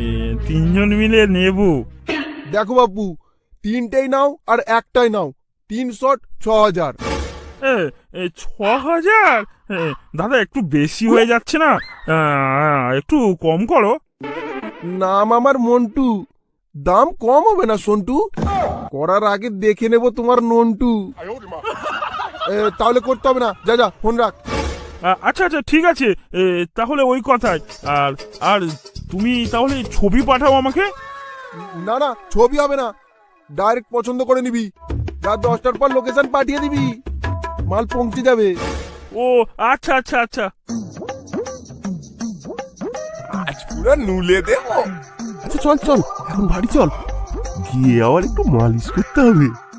এ, তিনজন মিলে নেব। দেখো বাপু তিনটেই নাও আর একটাই নাও। তিন শট ছ হাজার। এ, এ, ছ হাজার? এ, দাদা একটু বেশি হয়ে যাচ্ছে না? আ, একটু কম করো। নাম আমার মন্টু। দাম কম হবে না সন্টু? করার আগে দেখে নেব তোমার নন্টু। এ, তাহলে করতে হবে না। যা যা ফোন রাখ। আ, আচ্ছা আচ্ছা ঠিক আছে। এ, তাহলে ওই কথাই। আর আর তুমি তাহলে ছবি পাঠাও আমাকে? না না ছবি হবে না। ডাইরেক্ট পছন্দ করে নিবি। রাত দশটার পর লোকেশন পাঠিয়ে দিবি। মাল পৌঁছে যাবে। ও আচ্ছা আচ্ছা আচ্ছা। আজ পুরো নুলে দেব। আচ্ছা চল চল এখন বাড়ি চল। গিয়ে আবার একটু মালিশ করতে হবে।